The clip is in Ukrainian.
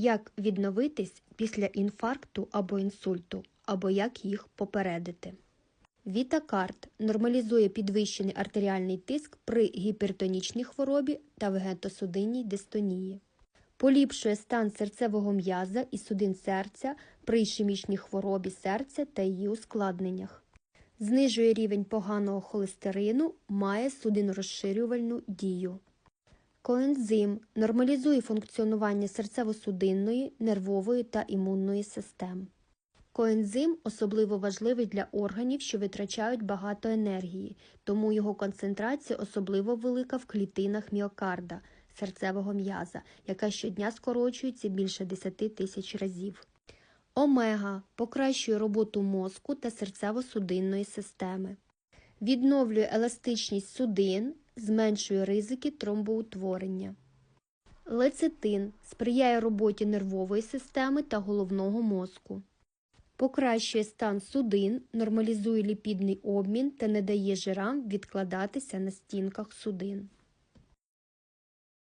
Як відновитись після інфаркту або інсульту, або як їх попередити. Вітакарт нормалізує підвищений артеріальний тиск при гіпертонічній хворобі та вегетосудинній дистонії. Поліпшує стан серцевого м'яза і судин серця при ішемічній хворобі серця та її ускладненнях. Знижує рівень поганого холестерину, має судинорозширювальну дію. Коензим нормалізує функціонування серцево-судинної, нервової та імунної систем. Коензим особливо важливий для органів, що витрачають багато енергії, тому його концентрація особливо велика в клітинах міокарда, серцевого м'яза, яка щодня скорочується більше 10 тисяч разів. Омега покращує роботу мозку та серцево-судинної системи. Відновлює еластичність судин, зменшує ризики тромбоутворення. Лецитин сприяє роботі нервової системи та головного мозку. Покращує стан судин, нормалізує ліпідний обмін та не дає жирам відкладатися на стінках судин.